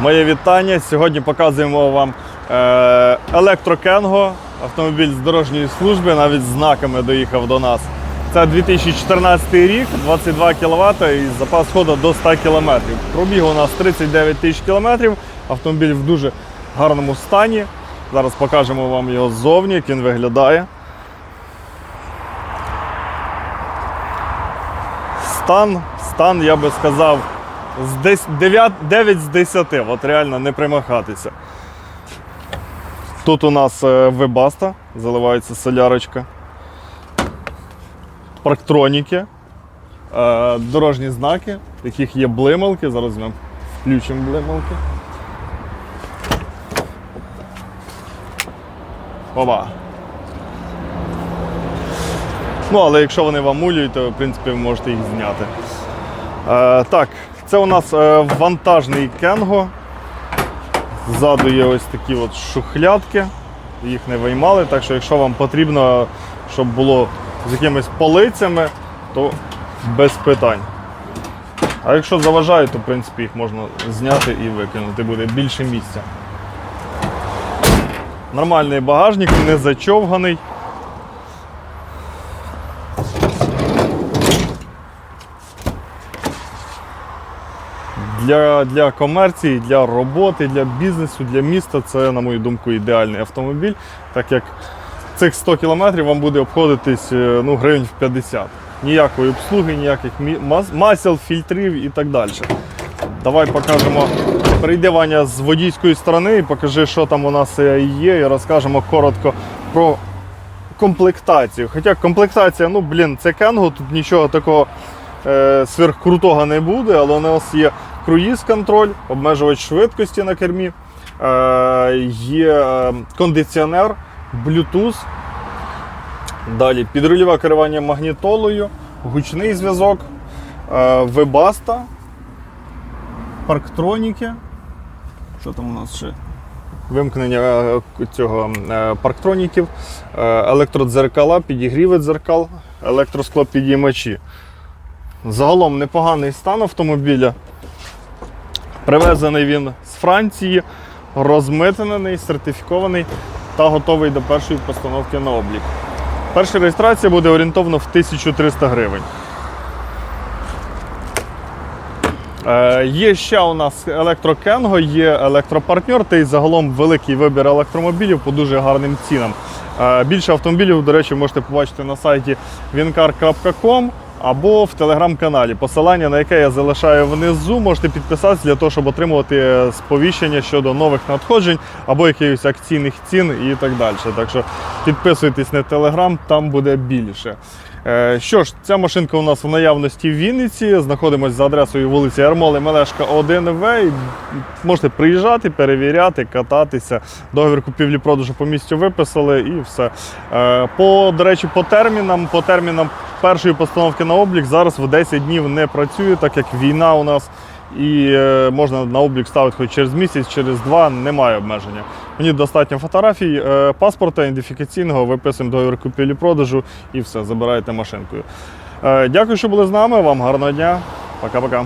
Моє вітання. Сьогодні показуємо вам е, електрокенго, автомобіль з дорожньої служби, навіть знаками доїхав до нас. Це 2014 рік, 22 кВт і запас ходу до 100 км. Пробіг у нас 39 тисяч км. Автомобіль в дуже гарному стані. Зараз покажемо вам його ззовні, як він виглядає. Стан, стан, я би сказав, з 9, 9 з 10, от реально не примахатися. Тут у нас е, вебаста, заливається солярочка. Парктроніки, е, дорожні знаки, в яких є блималки. Зараз ми включимо блималки. Оба. Ну, але якщо вони вам мулюють, то в принципі ви можете їх зняти. Е, так, це у нас е, вантажний кенго. Ззаду є ось такі от шухлядки. Їх не виймали, так що якщо вам потрібно, щоб було з якимись полицями, то без питань. А якщо заважають, то в принципі їх можна зняти і викинути, буде більше місця. Нормальний багажник, не зачовганий. Для, для комерції, для роботи, для бізнесу, для міста це, на мою думку, ідеальний автомобіль, так як цих 100 кілометрів вам буде обходитись е, ну, гривень в 50. Ніякої обслуги, ніяких масел, фільтрів і так далі. Давай покажемо. Прийде з водійської сторони і покажи, що там у нас е, є, і розкажемо коротко про комплектацію. Хоча комплектація, ну блін, це Кенго, тут нічого такого е, сверхкрутого не буде, але у нас є круїз-контроль, обмежувач швидкості на кермі, е, є е, кондиціонер, Bluetooth. Далі підрульове керування магнітолою, гучний зв'язок, е, вебаста, парктроніки. Що там у нас ще? Вимкнення цього парктроніків, електродзеркала, підігріви дзеркал, електросклопідіймачі. Загалом непоганий стан автомобіля. Привезений він з Франції, розмитнений, сертифікований та готовий до першої постановки на облік. Перша реєстрація буде орієнтовно в 1300 гривень. Е, Є ще у нас електрокенго, є електропартнер та й загалом великий вибір електромобілів по дуже гарним цінам. Е, Більше автомобілів, до речі, можете побачити на сайті wincar.com або в телеграм-каналі, посилання на яке я залишаю внизу. Можете підписатися для того, щоб отримувати сповіщення щодо нових надходжень або якихось акційних цін і так далі. Так що підписуйтесь на телеграм, там буде більше. Е, Що ж, ця машинка у нас в наявності в Вінниці. Знаходимося за адресою вулиці Ермоли Мелешка 1В. Можете приїжджати, перевіряти, кататися. Договір купівлі-продажу по місцю виписали і все. Е, По, до речі, по термінам, по термінам першої постановки на облік зараз в 10 днів не працює, так як війна у нас. І е, можна на облік ставити хоч через місяць, через два, немає обмеження. Мені достатньо фотографій, е, паспорта, ідентифікаційного, виписуємо договір купівлі-продажу і все, забираєте машинкою. Е, Дякую, що були з нами. Вам гарного дня. Пока-пока.